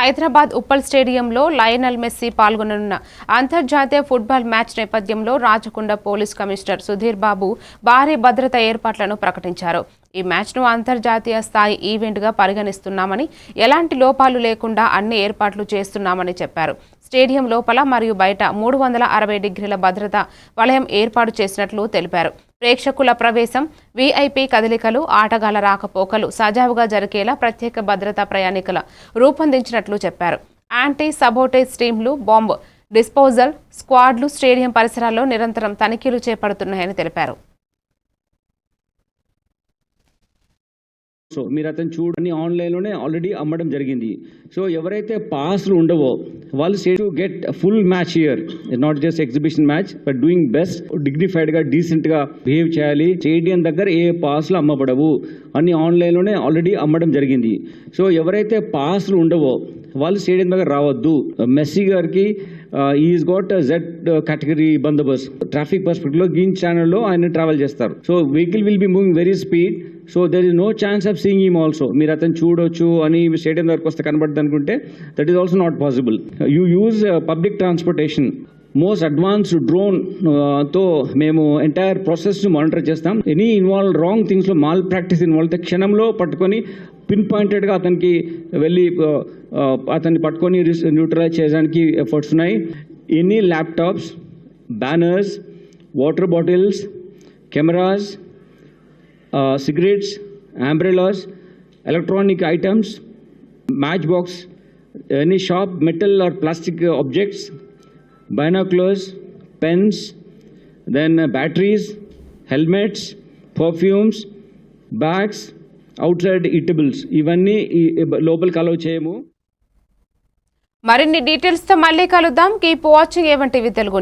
హైదరాబాద్ ఉప్పల్ స్టేడియంలో Lionel messy పాల్గొననున్న అంతర్జాతీయ football match నేపథ్యంలో రాచకొండ పోలీస్ కమిషనర్ సుధీర్ బాబు భారీ భద్రతా ఏర్పాట్లను ప్రకటించారు. ఈ మ్యాచ్ను అంతర్జాతీయ స్థాయి ఈవెంట్గా పరిగణిస్తున్నామని ఎలాంటి లోపాలు లేకుండా అన్ని ఏర్పాట్లు చేస్తున్నామని చెప్పారు. స్టేడియం లోపల మరియు బయట మూడు వందల అరవై డిగ్రీల భద్రతా వలయం ఏర్పాటు చేసినట్లు తెలిపారు. ప్రేక్షకుల ప్రవేశం వీఐపీ కదలికలు ఆటగాళ్ళ రాకపోకలు సజావుగా జరిగేలా ప్రత్యేక భద్రతా ప్రయాణికుల రూపొందించినట్లు చెప్పారు. యాంటీ సబోటేజ్ టీంలు బాంబు డిస్పోజల్ స్క్వాడ్లు స్టేడియం పరిసరాల్లో నిరంతరం తనిఖీలు చేపడుతున్నాయని తెలిపారు. సో మీరు అతను చూడని ఆన్లైన్లోనే ఆల్రెడీ అమ్మడం జరిగింది. సో ఎవరైతే పాస్లు ఉండవో వాళ్ళు say to get full match year not just exhibition match but doing best డిగ్నిఫైడ్గా డీసెంట్గా బిహేవ్ చేయాలి. స్టేడియం దగ్గర ఏ పాస్లు అమ్మబడవు. అని ఆన్లైన్లోనే ఆల్రెడీ అమ్మడం జరిగింది. సో ఎవరైతే పాస్లు ఉండవో వాళ్ళు స్టేడియం దగ్గర రావద్దు. మెస్సీ గారికి ఈజ్ గోట్ జెడ్ కేటగిరీ బందోబస్త్. ట్రాఫిక్ పర్స్పెక్టివ్లో గ్రీన్ ఛానల్లో ఆయన ట్రావెల్ చేస్తారు. So vehicle will be moving very speed so there is no chance of seeing him also మీరు అతను చూడొచ్చు అని స్టేడియం దగ్గరకు వస్తే కనబడుతుంది అనుకుంటే that is also not possible you use public transportation most advanced డ్రోన్తో మేము ఎంటైర్ ప్రాసెస్ మానిటర్ చేస్తాం. ఎనీ ఇన్వాల్వ్ రాంగ్ థింగ్స్లో మాల్ ప్రాక్టీస్ ఇన్వాల్వ్ అయితే క్షణంలో పట్టుకొని పిన్ పాయింటెడ్గా అతనికి వెళ్ళి అతన్ని పట్టుకొని న్యూట్రలైజ్ చేయడానికి ఎఫర్ట్స్ ఉన్నాయి. Any laptops banners water bottles cameras cigarettes umbrellas electronic items match box any sharp metal or plastic objects binoculars pens then batteries helmets perfumes bags outside eatables ఇవన్నీ ఈ లోపలికి అలౌ చేయము. మరిన్ని డీటెయిల్స్తో మళ్ళీ కలుద్దాం. కీప్ వాచింగ్ ఏమంటే తెలుగు